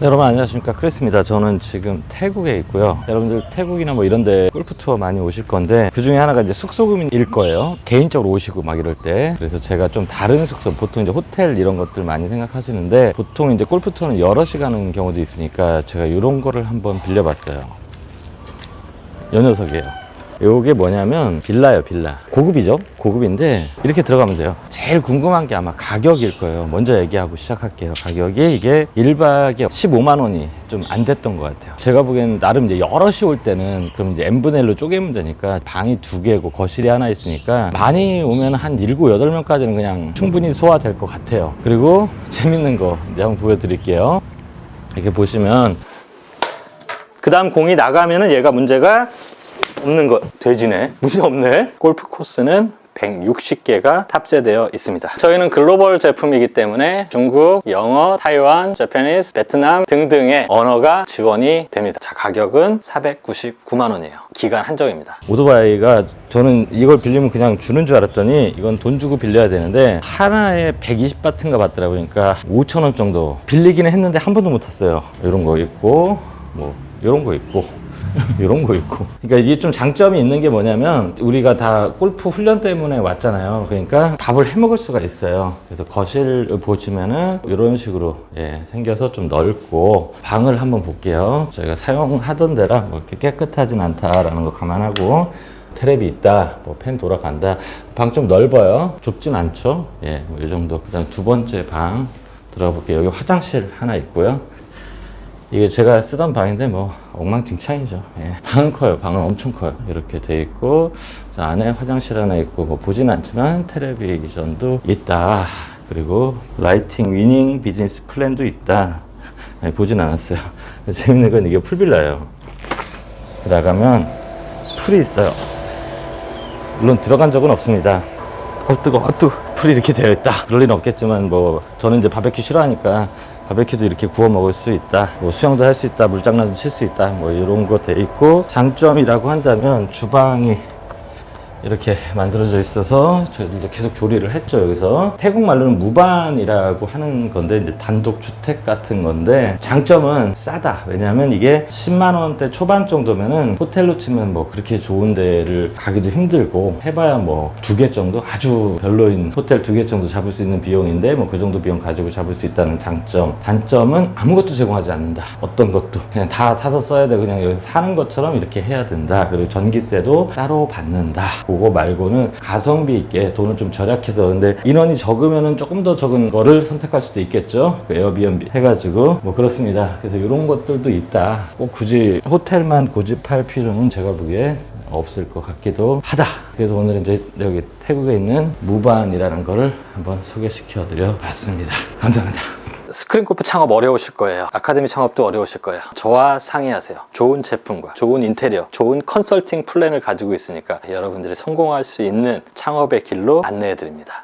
네, 여러분 안녕하십니까? 크리스입니다. 저는 지금 태국에 있고요. 여러분들 태국이나 뭐 이런데 골프 투어 많이 오실 건데 그 중에 하나가 이제 숙소금일 거예요. 개인적으로 오시고 막 이럴 때. 그래서 제가 좀 다른 숙소 보통 이제 호텔 이런 것들 많이 생각하시는데 보통 이제 골프 투어는 여럿이 가는 경우도 있으니까 제가 이런 거를 한번 빌려봤어요. 요 녀석이에요. 요게 뭐냐면 빌라예요 빌라. 고급이죠? 고급인데 이렇게 들어가면 돼요 제일 궁금한 게 아마 가격일 거예요. 먼저 얘기하고 시작할게요. 가격이 이게 1박에 15만 원이 좀 안 됐던 것 같아요. 제가 보기에는 나름 이제 여럿이 올 때는 그럼 이제 n분의 1로 쪼개면 되니까 방이 두 개고 거실이 하나 있으니까 많이 오면 한 7, 8명까지는 그냥 충분히 소화될 것 같아요. 그리고 재밌는 거 이제 한번 보여드릴게요. 이렇게 보시면 그 다음 공이 나가면은 얘가 문제가 없는 거. 돼지네. 문제 없네. 골프 코스는 160개가 탑재되어 있습니다. 저희는 글로벌 제품이기 때문에 중국, 영어, 타이완, 재패니스, 베트남 등등의 언어가 지원이 됩니다. 자, 가격은 499만 원이에요. 기간 한정입니다. 오토바이가 저는 이걸 빌리면 그냥 주는 줄 알았더니 이건 돈 주고 빌려야 되는데 하나에 120바트인가 받더라고요. 그러니까 5천 원 정도 빌리기는 했는데 한 번도 못 탔어요. 이런 거 있고 뭐 이런 거 있고 이런 거 있고. 그러니까 이게 좀 장점이 있는 게 뭐냐면 우리가 다 골프 훈련 때문에 왔잖아요. 그러니까 밥을 해 먹을 수가 있어요. 그래서 거실을 보시면은 이런 식으로 예, 생겨서 좀 넓고 방을 한번 볼게요. 저희가 사용하던 데라 뭐 이렇게 깨끗하진 않다라는 거 감안하고 테레비 있다, 뭐팬 돌아간다. 방 좀 넓어요. 좁진 않죠. 예, 뭐 이 정도. 그다음 두 번째 방 들어가 볼게요. 여기 화장실 하나 있고요. 이게 제가 쓰던 방인데 뭐 엉망진창이죠. 예. 방은 커요. 방은 엄청 커요. 이렇게 돼 있고 자, 안에 화장실 하나 있고 뭐 보진 않지만 텔레비전도 있다. 그리고 라이팅 위닝 비즈니스 플랜도 있다. 예, 보진 않았어요. 재밌는 건 이게 풀빌라예요. 나가면 풀이 있어요. 물론 들어간 적은 없습니다. 어 뜨거, 워 뜨. 풀이 이렇게 되어 있다. 그럴 리는 없겠지만 뭐 저는 이제 바베큐 싫어하니까 바베큐도 이렇게 구워 먹을 수 있다. 뭐 수영도 할 수 있다. 물장난도 칠 수 있다. 뭐 이런 거 돼 있고 장점이라고 한다면 주방이 이렇게 만들어져 있어서 저희들도 계속 조리를 했죠 여기서. 태국 말로는 무반이라고 하는 건데 이제 단독 주택 같은 건데 장점은 싸다. 왜냐하면 이게 10만 원대 초반 정도면은 호텔로 치면 뭐 그렇게 좋은 데를 가기도 힘들고 해봐야 뭐 두 개 정도? 아주 별로인 호텔 두 개 정도 잡을 수 있는 비용인데 뭐 그 정도 비용 가지고 잡을 수 있다는 장점. 단점은 아무것도 제공하지 않는다. 어떤 것도. 그냥 다 사서 써야 돼. 그냥 여기서 사는 것처럼 이렇게 해야 된다. 그리고 전기세도 따로 받는다 그거 말고는 가성비 있게 돈을 좀 절약해서 근데 인원이 적으면은 조금 더 적은 거를 선택할 수도 있겠죠 그 에어비앤비 해가지고 뭐 그렇습니다 그래서 이런 것들도 있다 꼭 굳이 호텔만 고집할 필요는 제가 보기에 없을 것 같기도 하다. 그래서 오늘 이제 여기 태국에 있는 무반이라는 거를 한번 소개시켜 드려 봤습니다. 감사합니다. 스크린 골프 창업 어려우실 거예요. 아카데미 창업도 어려우실 거예요. 저와 상의하세요. 좋은 제품과 좋은 인테리어, 좋은 컨설팅 플랜을 가지고 있으니까 여러분들이 성공할 수 있는 창업의 길로 안내해 드립니다.